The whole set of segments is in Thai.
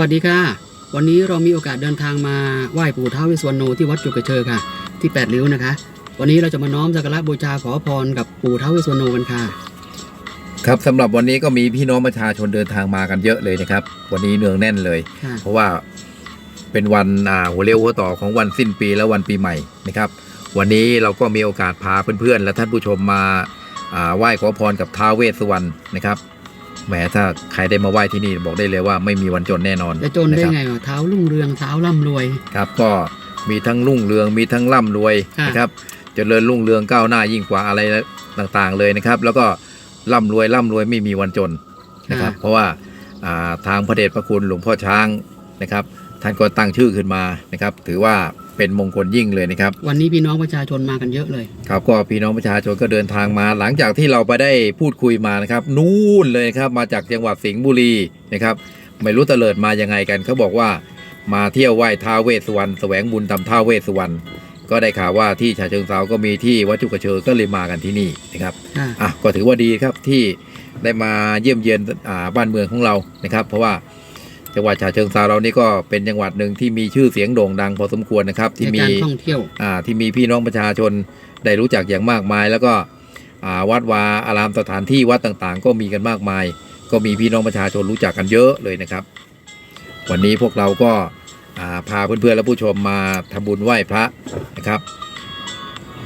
สวัสดีค่ะ วันนี้เรามีโอกาสเดินทางมาไหว้ปู่ท้าวเวสสวรรณโนที่วัดจุกกระเชอค่ะ ที่แปดริ้วนะคะ วันนี้เราจะมาน้อมสักการะบูชาขอพรกับปู่ท้าวเวสสวรรณโนกันค่ะ ครับสำหรับวันนี้ก็มีพี่น้องประชาชนเดินทางมากันเยอะเลยนะครับ วันนี้เนืองแน่นเลย ค่ะ เพราะว่าเป็นวันอ่าหัวเรียวหัวต่อของวันสิ้นปีและวันปีใหม่นะครับ วันนี้เราก็มีโอกาสพาเพื่อนๆ และท่านผู้ชมมาอ่าไหว้ขอพรกับท้าวเวสสุวรรณนะครับ แหมถ้าใครได้มาไหว้ที่นี่บอกได้เลยว่าไม่มีวันจนแน่นอนจะจนได้ะครับไงวะเท้ารุ่งเรืองเท้าร่ำรวยครับก็มีทั้งรุ่งเรืองมีทั้งร่ำรวยค่ะนะครับเจริญรุ่งเรืองก้าวหน้ายิ่งกว่าอะไรต่างๆเลยนะครับ แล้วก็ร่ำรวยร่ำรวยไม่มีวันจนนะครับ เพราะว่าอ่าทางพระเดชพระคุณหลวงพ่อช้างนะครับ ท่านก็ตั้งชื่อขึ้นมานะครับ ถือว่า เป็นมงคลยิ่งเลยนะครับ วันนี้พี่น้องประชาชนมากันเยอะเลย ครับก็พี่น้องประชาชนก็เดินทางมา หลังจากที่เราไปได้พูดคุยมานะครับ นู่นเลยครับมาจากจังหวัดสิงห์บุรีนะครับ ไม่รู้เตลิดมายังไงกันเขาบอกว่ามาเที่ยวไหว้ท้าวเวสสุวรรณแสวงบุญตำท้าวเวสสุวรรณก็ได้ข่าวว่าที่ฉะเชิงเซาก็มีที่วัดจุกกระเชอก็เลยมากันที่นี่นะครับค่ะอะก็ถือว่าดีครับที่ได้มาเยี่ยมเยียนอ่าบ้านเมืองของเรานะครับ เพราะว่า จังหวัดฉะเชิงเซาเรานี่ก็เป็นจังหวัดหนึ่งที่มีชื่อเสียงโด่งดังพอสมควรนะครับในที่มีการท่องเที่ยวอ่าที่มีพี่น้องประชาชนได้รู้จักอย่างมากมาย แล้วก็อ่าวัดวาอารามสถานที่วัดต่างๆ ก็มีกันมากมาย ก็มีพี่น้องประชาชนรู้จักกันเยอะเลยนะครับ วันนี้พวกเราก็อ่าพาเพื่อนๆและผู้ชมมาทำบุญไหว้พระนะครับ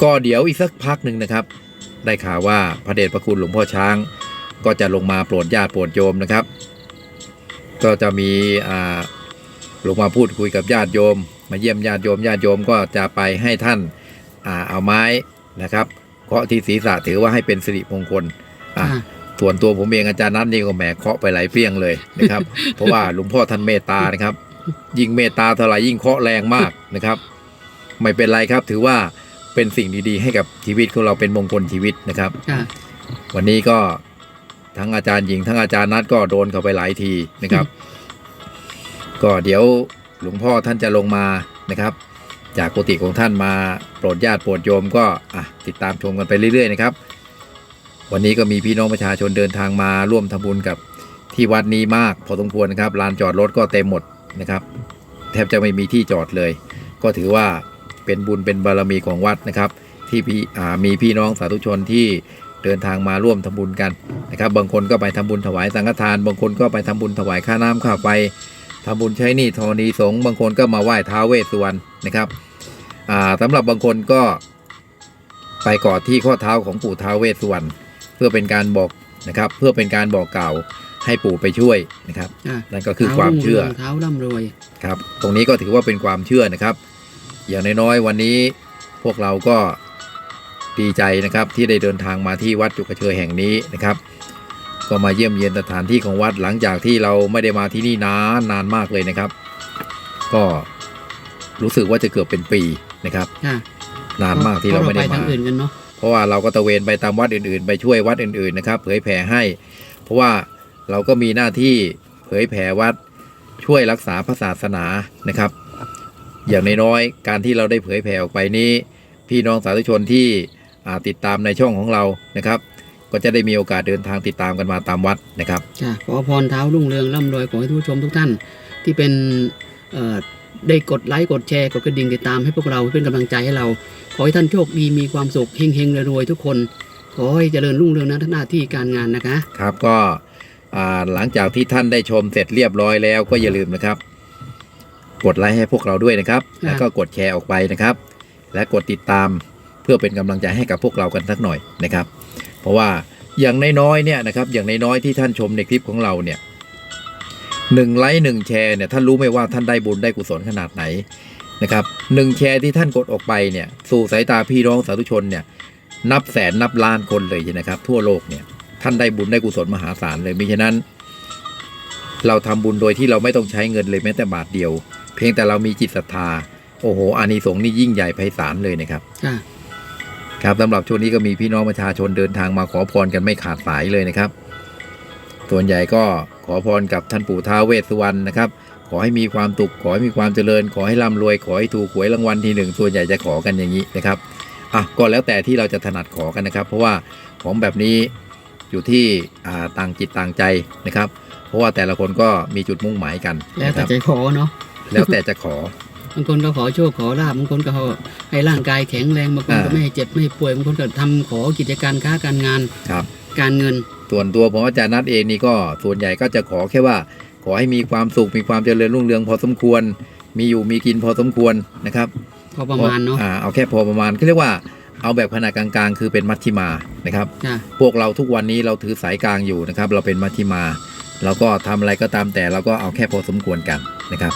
ก็เดี๋ยวอีกสักพักหนึ่งนะครับ ได้ข่าวว่าพระเดชพระคุณหลวงพ่อช้าง ก็จะลงมาโปรดญาติโปรดโยมนะครับ ก็จะมีอ่าลงมาพูดคุยกับญาติโยม มาเยี่ยมญาติโยมญาติโยมก็จะไปให้ท่านอ่าเอาไม้นะครับเคาะที่ศีรษะถือว่าให้เป็นสิริมงคลอะค่ะส่วนตัวผมเองอาจารย์นัทนี่ก็แหมเคาะไปหลายเปรี้ยงเลยนะครับ เพราะว่าหลวงพ่อท่านเมตตานะครับ ยิ่งเมตตาเท่าไหร่ยิ่งเคาะแรงมากนะครับ ไม่เป็นไรครับ ถือว่าเป็นสิ่งดีๆ ให้กับชีวิตของเราเป็นมงคลชีวิตนะครับค่ะวันนี้ก็ ทั้งอาจารย์หญิงทั้งอาจารย์นัทก็โดนเข้าไปหลายทีนะครับ ก็เดี๋ยวหลวงพ่อท่านจะลงมานะครับ จากกุฏิของท่านมาโปรดญาติโปรดโยมก็อะติดตามชมกันไปเรื่อย ๆ นะครับ วันนี้ก็มีพี่น้องประชาชนเดินทางมาร่วมทำบุญกับที่วัดนี้มากพอสมควรนะครับลานจอดรถก็เต็มหมดนะครับ แทบจะไม่มีที่จอดเลย ก็ถือว่าเป็นบุญเป็นบารมีของวัดนะครับ ที่พี่อ่ามีพี่น้องสาธุชนที่ เดินทางมาร่วมทำบุญกันนะครับ บางคนก็ไปทำบุญถวายสังฆทาน บางคนก็ไปทำบุญถวายค่าน้ำค่าไฟทำบุญใช้หนี้ธรณีสงฆ์บางคนก็มาไหว้ท้าวเวสสุวรรณนะครับอ่าสำหรับบางคนก็ไปกอดที่ข้อเท้าของปู่ท้าวเวสสุวรรณเพื่อเป็นการบอกนะครับ เพื่อเป็นการบอกกล่าวให้ปู่ไปช่วยนะครับค่ะนั่นก็คือความเชื่อท้รุ่งรืงเท้าร่ำรวยครับ ตรงนี้ก็ถือว่าเป็นความเชื่อนะครับ อย่างน้อยๆวันนี้พวกเราก็ ดีใจนะครับที่ได้เดินทางมาที่วัดจุกกระเชยแห่งนี้นะครับ ก็มาเยี่ยมเยียนสถานที่ของวัดหลังจากที่เราไม่ได้มาที่นี่นานนานมากเลยนะครับ ก็รู้สึกว่าจะเกือบเป็นปีนะครับค่ะนานมากที่เราไม่ได้พะปมาทางอื่นกันเนาะเพราะว่าเราก็ตระเวนไปตามวัดอื่นๆ ไปช่วยวัดอื่นๆนะครับ เผยแผ่ให้ เพราะว่าเราก็มีหน้าที่เผยแผ่วัดช่วยรักษาพระศาสนานะครับ อย่างน้อยๆการที่เราได้เผยแผ่ออกไปนี้ พี่น้องสาธุชนที่อ่า ติดตามในช่องของเรานะครับ ก็จะได้มีโอกาสเดินทางติดตามกันมาตามวัดนะครับค่ะขอพรเท้ารุ่งเรืองร่ำรวยขอให้ทุกผู้ชมทุกท่าน ที่เป็นเอ่อได้กดไลค์กดแชร์กดกระดิ่งติดตามให้พวกเราเป็นกำลังใจให้เรา ขอให้ท่านโชคดีมีความสุขเฮงเฮงๆรวยๆทุกคน ขอให้เจริญรุ่งเรืองในหน้าที่การงานนะคะ ครับก็อ่าหลังจากที่ท่านได้ชมเสร็จเรียบร้อยแล้วก็อย่าลืมนะครับ กดไลค์ให้พวกเราด้วยนะครับครับแล้วก็กดแชร์ออกไปนะครับ และกดติดตาม เพื่อเป็นกำลังใจให้กับพวกเรากันสักหน่อยนะครับ เพราะว่าอย่างน้อยๆเนี่ยนะครับอย่างน้อยๆที่ท่านชมในคลิปของเราเนี่ยหนึ่งไลค์หนึ่งแชร์เนี่ยท่านรู้ไหมว่าท่านได้บุญได้กุศลขนาดไหนนะครับหนึ่งแชร์ที่ท่านกดออกไปเนี่ยสู่สายตาพี่น้องสาธุชนเนี่ยนับแสนนับล้านคนเลยนะครับ ทั่วโลกเนี่ยท่านได้บุญได้กุศลมหาศาลเลยมิฉะนั้น เราทำบุญโดยที่เราไม่ต้องใช้เงินเลยแม้แต่บาทเดียว เพียงแต่เรามีจิตศรัทธาโอ้โหอานิสงส์นี่ยิ่งใหญ่ไพศาลเลยนะครับ ค่ะครับสำหรับช่วงนี้ก็มีพี่น้องประชาชนเดินทางมาขอพรกันไม่ขาดสายเลยนะครับ ส่วนใหญ่ก็ขอพรกับท่านปู่ท้าวเวสสุวรรณนะครับ ขอให้มีความตุกขอให้มีความเจริญ ขอให้ร่ำรวย ขอให้ถูกหวยรางวัลที่หนึ่งส่วนใหญ่จะขอกันอย่างนี้นะครับอะก็แล้วแต่ที่เราจะถนัดขอกันนะครับ เพราะว่าของแบบนี้อยู่ที่อ่าต่างจิตต่างใจนะครับ เพราะว่าแต่ละคนก็มีจุดมุ่งหมายกันแล้วนะคแต่รับ ใจขอเนาะ แล้วแต่จะขอ บางคนก็ขอโชคขอลาบบางคนก็ขอให้ร่างกายแข็งแรงบางคนก็อ่าไม่ให้เจ็บไม่ให้ป่วยบางคนก็ทำขอกิจการค้าการงานครับการเงิน ส่วนตัวผมอาจารย์นัดเองนี่ก็ส่วนใหญ่ก็จะขอแค่ว่า ขอให้มีความสุขมีความเจริญรุ่งเรืองพอสมควร มีอยู่มีกินพอสมควรนะครับพอประมาณเนาะอ่าเอาแค่พอประมาณก็เรียกว่าเอาแบบขนาดกลางๆ คือเป็นมัชชิมานะครับจ้ะพวกเราทุกวันนี้เราถือสายกลางอยู่นะครับ เราเป็นมัชชิมาเราก็ทำอะไรก็ตามแต่เราก็เอาแค่พอสมควรกันนะครับ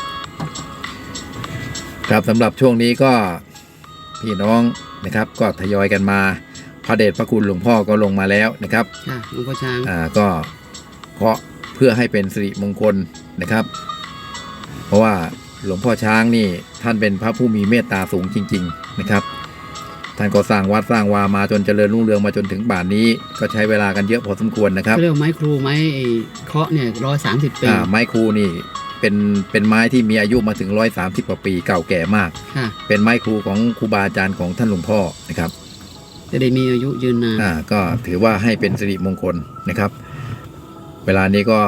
ครับสำหรับช่วงนี้ก็พี่น้องนะครับก็ทยอยกันมา พระเดชพระคุณหลวงพ่อก็ลงมาแล้วนะครับจ้ะหลวงพ่อช้างอ่าก็เคาะเพื่อให้เป็นสิริมงคลนะครับ เพราะว่าหลวงพ่อช้างนี่ท่านเป็นพระผู้มีเมตตาสูงจริง ๆนะครับ ท่านก็สร้างวัดสร้างวามาจนเจริญรุ่งเรืองมาจนถึงป่านนี้ ก็ใช้เวลากันเยอะพอสมควรนะครับเขาเรียกว่าไม้ครูไม้ไอ้เคาะเนี่ยร้อยสามสิบปีอ่าไม้ครูนี่ เป็นเป็นไม้ที่มีอายุมาถึงร้อยสามสิบกว่าปีเก่าแก่มาก ค่ะเป็นไม้ครูของครูบาอาจารย์ของท่านหลวงพ่อนะครับ จะได้มีอายุยืนนานอ่าก็ถือว่าให้เป็นสิริมงคลนะครับ เวลานี้ก็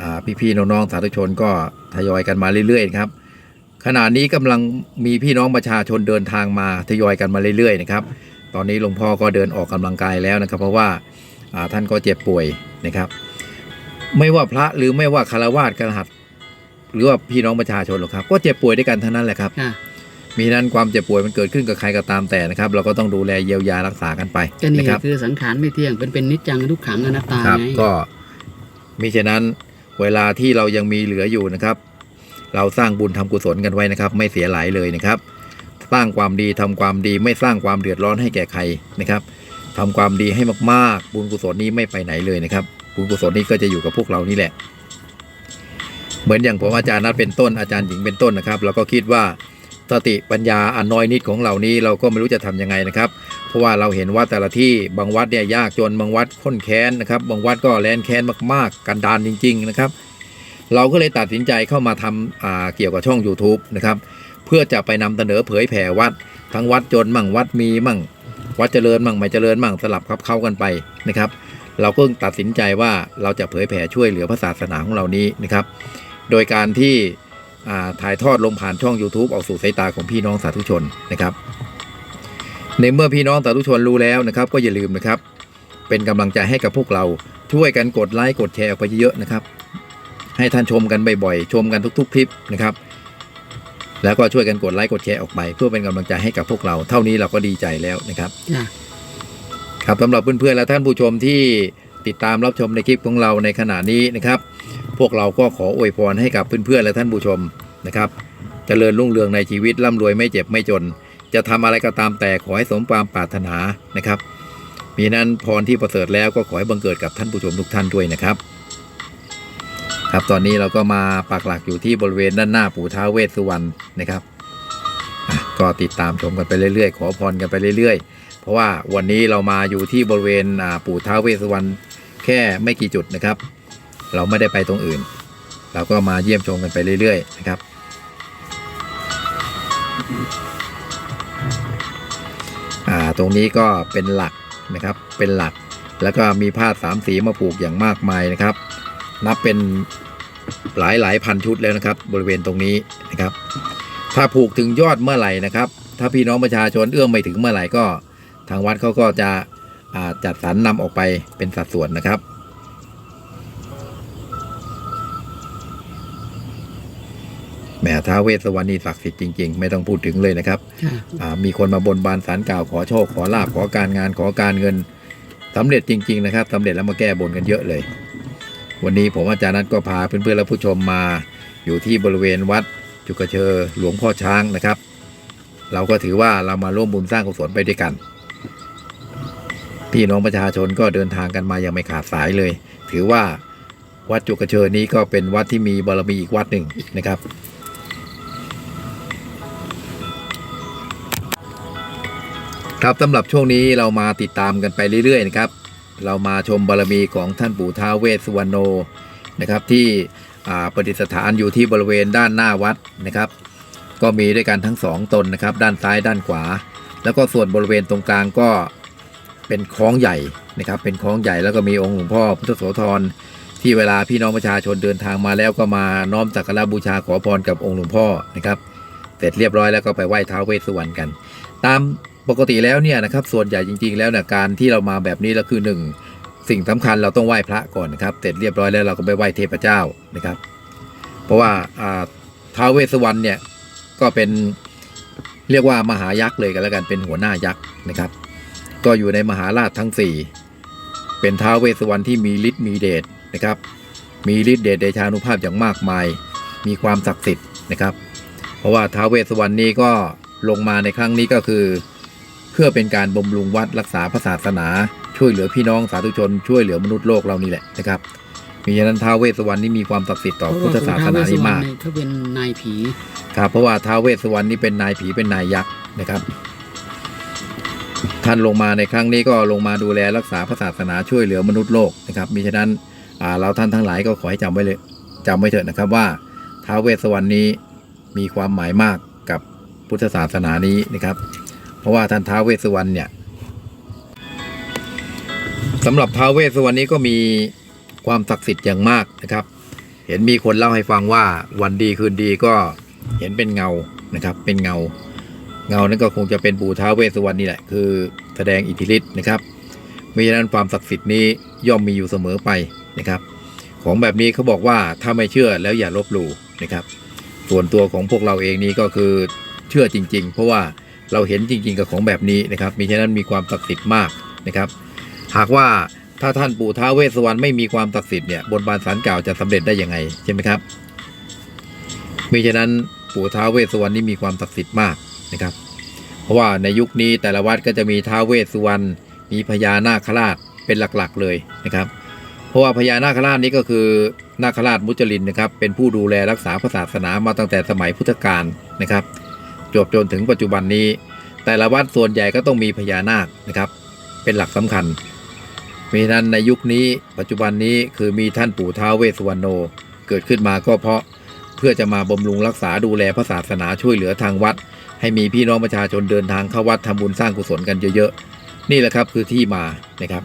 อ่าพี่ๆน้องๆสาธุชนก็ทยอยกันมาเรื่อยๆนะครับ ขณะนี้กำลังมีพี่น้องประชาชนเดินทางมาทยอยกันมาเรื่อยๆนะครับ ตอนนี้หลวงพ่อก็เดินออกกำลังกายแล้วนะครับ เพราะว่าอ่าท่านก็เจ็บป่วยนะครับ ไม่ว่าพระหรือไม่ว่าคารวาสกระหัต หรือว่าพี่น้องประชาชนหรอกครับ ก็เจ็บป่วยด้วยกันทั้งนั้นแหละครับค่ะมีนั้นความเจ็บป่วยมันเกิดขึ้นกับใครก็ตามแต่นะครับ เราก็ต้องดูแลเยียวยารักษากันไปก็นี่นะครับคือสังขารไม่เที่ยงเป็นเป็นนิจจังทุกขังอนัตตาครับไงก็มิฉะนั้นเวลาที่เรายังมีเหลืออยู่นะครับ เราสร้างบุญทำกุศลกันไว้นะครับ ไม่เสียหลายเลยนะครับ สร้างความดีทำความดีไม่สร้างความเดือดร้อนให้แก่ใครนะครับทำความดีให้มากๆ บุญกุศลนี้ไม่ไปไหนเลยนะครับ บุญกุศลนี้ก็จะอยู่กับพวกเรานี่แหละ เหมือนอย่างผมอาจารย์นัดเป็นต้นอาจารย์หญิงเป็นต้นนะครับเราก็คิดว่าสติปัญญาอันน้อยนิดของเรานี้เราก็ไม่รู้จะทำยังไงนะครับ เพราะว่าเราเห็นว่าแต่ละที่บางวัดเนี่ยยากจนบางวัดข้นแค้นนะครับ บางวัดก็แลนแค้นมากๆ กันดานจริง ๆนะครับ เราก็เลยตัดสินใจเข้ามาทำเกี่ยวกับช่อง YouTube นะครับเพื่อจะไปนำเสนอเผยแผ่วัด ทั้งวัดจนมั่งวัดมีมั่ง วัดเจริญมั่งไม่เจริญมั่งสลับครับเข้ากันไปนะครับ เราก็ตัดสินใจว่าเราจะเผยแผ่ช่วยเหลือพระศาสนาของเรานี้นะครับ โดยการที่อ่าถ่ายทอดลงผ่านช่อง YouTube ออกสู่สายตาของพี่น้องสาธุชนนะครับ ในเมื่อพี่น้องสาธุชนรู้แล้วนะครับ ก็อย่าลืมนะครับ เป็นกำลังใจให้กับพวกเราช่วยกันกดไลค์กดแชร์ออกไปเยอะๆนะครับ ให้ท่านชมกันบ่อยๆชมกันทุก ๆ คลิปนะครับ แล้วก็ช่วยกันกดไลค์กดแชร์ออกไป เพื่อเป็นกำลังใจให้กับพวกเรา เท่านี้เราก็ดีใจแล้วนะครับจ้ะครับสำหรับเพื่อนๆและท่านผู้ชมที่ติดตามรับชมในคลิปของเราในขณะนี้นะครับพ วกเราก็ขออวยพรให้กับเพื่อนๆและท่านผู้ชมนะครับจเจริญรุ่งเรืองในชีวิตร่ำรวยไม่เจ็บไม่จน จะทำอะไรก็ตามแต่ขอให้สมความปรารถนานะครับ มีนั้นพรที่ประเสริฐแล้วก็ขอให้บังเกิดกับท่านผู้ชมทุกท่านด้วยนะครับ ครับตอนนี้เราก็มาปักหลักอยู่ที่บริเวณด้านหน้าปู่ท้าเวสสุวรรณนะครับก็ติดตามชมกันไปเรื่อยๆ ขอพรกันไปเรื่อยๆ เพราะว่าวันนี้เรามาอยู่ที่บริเวณปู่ท้าเวสสุวรรณแค่ไม่กี่จุดนะครับ เราไม่ได้ไปตรงอื่น เราก็มาเยี่ยมชมกันไปเรื่อยๆนะครับอ่าตรงนี้ก็เป็นหลักนะครับ เป็นหลัก แล้วก็มีผ้าสามสีมาผูกอย่างมากมายนะครับ นับเป็นหลายหลายพันชุดแล้วนะครับ บริเวณตรงนี้นะครับ ถ้าผูกถึงยอดเมื่อไหร่นะครับ ถ้าพี่น้องประชาชนเอื้อมไม่ถึงเมื่อไหร่ก็ ทางวัดเขาก็จะจัดสรรนำออกไปเป็นสัดส่วนนะครับ แหม่ท้าวเวสสวรรณนี่ศักดิ์สิทธิ์จริง ๆ ไม่ต้องพูดถึงเลยนะครับค่ะอ่ามีคนมาบนบานสารกล่าวขอโชคขอลาบขอการงานขอการเงินสำเร็จจริง ๆ นะครับสำเร็จแล้วมาแก้บนกันเยอะเลย วันนี้ผมอาจารย์นัทก็พาเพื่อนๆและผู้ชมมา อยู่ที่บริเวณวัดจุกเชอหลวงพ่อช้างนะครับ เราก็ถือว่าเรามาร่วมบุญสร้างกุศลไปด้วยกันพี่น้องประชาชนก็เดินทางกันมายังไม่ขาดสายเลย ถือว่าวัดจุกเชอนี้ก็เป็นวัดที่มีบารมีอีกวัดหนึ่งนะครับ ครับสำหรับช่วงนี้เรามาติดตามกันไปเรื่อยๆนะครับ เรามาชมบารมีของท่านปู่ท้าวเวสสุวรรณโนนะครับที่ประดิษฐานอยู่ที่บริเวณด้านหน้าวัดนะครับ ก็มีด้วยกันทั้งสองตนนะครับ ด้านซ้ายด้านขวา แล้วก็ส่วนบริเวณตรงกลางก็เป็นคล้องใหญ่นะครับ เป็นคล้องใหญ่แล้วก็มีองค์หลวงพ่อพุทธโสธรที่เวลาพี่น้องประชาชนเดินทางมาแล้วก็มาน้อมสักการะบูชาขอพรกับองค์หลวงพ่อนะครับ เสร็จเรียบร้อยแล้วก็ไปไหว้ท้าวเวสสุวรรณกัน ตาม ปกติแล้วเนี่ยนะครับส่วนใหญ่จริง ๆ แล้วเนี่ยการที่เรามาแบบนี้แล้วคือหนึ่งสิ่งสำคัญเราต้องไหว้พระก่อนนะครับเสร็จเรียบร้อยแล้วเราก็ไปไหว้เทพเจ้านะครับ เพราะว่าอ่าท้าวเวสสุวรรณเนี่ยก็เป็นเรียกว่ามหายักษ์เลยกันแล้วกันเป็นหัวหน้ายักษ์นะครับ ก็อยู่ในมหาราชทั้ง 4 เป็นท้าวเวสสุวรรณที่มีฤทธิ์มีเดชนะครับ มีฤทธิ์เดชเดชานุภาพอย่างมากมาย มีความศักดิ์สิทธิ์นะครับ เพราะว่าท้าวเวสสุวรรณนี้ก็ลงมาในครั้งนี้ก็คือ เพื่อเป็นการบำรุงวัดรักษาพระศาสนา ช่วยเหลือพี่น้องสาธุชน ช่วยเหลือมนุษย์โลกเรานี่แหละนะครับมีฉะนั้นท้าวเวสสุวรรณนี่มีความศักดิ์สิทธิ์ต่อพุทธศาสนานี้มากเขาเป็นนายผีครับเพราะว่าท้าวเวสสุวรรณนี่เป็นนายผีเป็นนายยักษ์นะครับ ท่านลงมาในครั้งนี้ก็ลงมาดูแลรักษาพระศาสนาช่วยเหลือมนุษย์โลกนะครับมิฉะนั้นอ่าเราท่านทั้งหลายก็ขอให้จำไว้เลยจำไว้เถอะนะครับว่าท้าวเวสสุวรรณนี้มีความหมายมากกับพุทธศาสนานี้นะครับ เพราะว่าท่านท้าวเวสสุวรรณเนี่ยสำหรับท้าวเวสสุวรรณนี้ก็มีความศักดิ์สิทธิ์อย่างมากนะครับ เห็นมีคนเล่าให้ฟังว่าวันดีคืนดีก็เห็นเป็นเงานะครับ เป็นเงา เงานั้นก็คงจะเป็นปู่ท้าวเวสสุวรรณนี่แหละคือแสดงอิทธิฤทธิ์นะครับมิฉะนั้นความศักดิ์สิทธิ์นี้ย่อมมีอยู่เสมอไปนะครับ ของแบบนี้เขาบอกว่าถ้าไม่เชื่อแล้วอย่าลบหลู่นะครับ ส่วนตัวของพวกเราเองนี้ก็คือเชื่อจริง ๆ เพราะว่า เราเห็นจริงๆกับของแบบนี้นะครับมิฉะนั้นมีความศักดิ์สิทธิ์มากนะครับ หากว่าถ้าท่านปู่ท้าเวสสวรรณไม่มีความศักดิ์สิทธิ์เนี่ยบนบานสารกล่าวจะสำเร็จได้ยังไงใช่ไหมครับมิฉะนั้นปู่ท้าเวสสวรรณนี่มีความศักดิ์สิทธิ์มากนะครับ เพราะว่าในยุคนี้แต่ละวัดก็จะมีท้าเวสสวรรณมีพญานาคราชเป็นหลักๆเลยนะครับ เพราะว่าพญานาคราชนี้ก็คือนาคราชมุจลินนะครับ เป็นผู้ดูแลรักษาพระศาสนามาตั้งแต่สมัยพุทธกาลนะครับ จวบจนถึงปัจจุบันนี้ แต่ละวัดส่วนใหญ่ก็ต้องมีพญานาคนะครับ เป็นหลักสำคัญมีนั้นในยุคนี้ปัจจุบันนี้คือมีท่านปู่ท้าวเวสสุวรรณโน เกิดขึ้นมาก็เพราะเพื่อจะมาบำรุงรักษาดูแลพระศาสนาช่วยเหลือทางวัด ให้มีพี่น้องประชาชนเดินทางเข้าวัดทำบุญสร้างกุศลกันเยอะๆ นี่แหละครับคือที่มานะครับ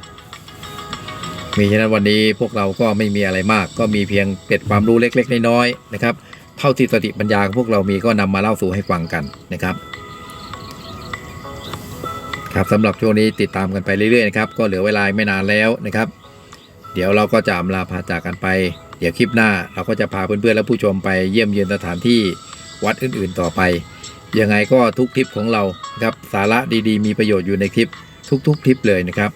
มีฉะนั้นวันนี้พวกเราก็ไม่มีอะไรมาก ก็มีเพียงเกร็ดความรู้เล็กๆน้อยๆนะครับ เท่าที่สติปัญญาของพวกเรามีก็นำมาเล่าสู่ให้ฟังกันนะครับ ครับสำหรับช่วงนี้ติดตามกันไปเรื่อยๆนะครับก็เหลือเวลาไม่นานแล้วนะครับ เดี๋ยวเราก็จะอำลาพาจากกันไป เดี๋ยวคลิปหน้าเราก็จะพาเพื่อนๆและผู้ชมไปเยี่ยมเยือนสถานที่วัดอื่นๆต่อไปยังไงก็ทุกคลิปของเราครับสาระดีๆ มีประโยชน์อยู่ในคลิปทุกๆคลิปเลยนะครับ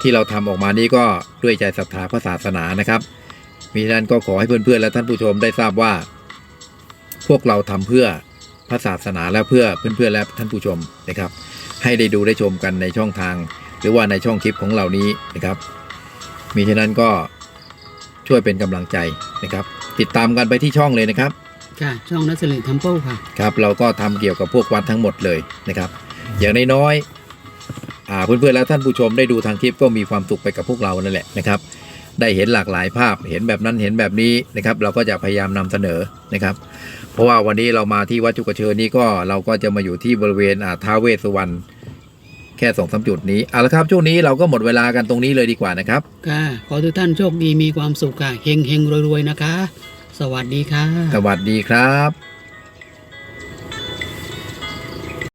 ที่เราทำออกมานี้ก็ด้วยใจศรัทธาพระศาสนานะครับมีฉะนั้นก็ขอให้เพื่อนๆและท่านผู้ชมได้ทราบว่า พวกเราทำเพื่อพระศาสนาและเพื่อเพื่อนๆและท่านผู้ชมนะครับ ให้ได้ดูได้ชมกันในช่องทาง หรือว่าในช่องคลิปของเรานี้นะครับ มีฉะนั้นก็ช่วยเป็นกำลังใจนะครับ ติดตามกันไปที่ช่องเลยนะครับค่ะช่องนัสลิทัมเปิลค่ะครับเราก็ทำเกี่ยวกับพวกวัดทั้งหมดเลยนะครับ อย่างน้อยๆอ่าเพื่อนๆและท่านผู้ชมได้ดูทางคลิปก็มีความสุขไปกับพวกเรานั่นแหละนะครับ ได้เห็นหลากหลายภาพ เห็นแบบนั้นเห็นแบบนี้นะครับ เราก็จะพยายามนำเสนอนะครับ เพราะว่าวันนี้เรามาที่วัดจุกเชิญนี้ก็เราก็จะมาอยู่ที่บริเวณอ่าท้าวเวสสุวรรณแค่สองสามจุดนี้เอาละครับช่วงนี้เราก็หมดเวลากันตรงนี้เลยดีกว่านะครับค่ะขอทุกท่านโชคดีมีความสุขค่ะเฮงเฮงๆรวยๆนะคะ สวัสดีค่ะ สวัสดีครับ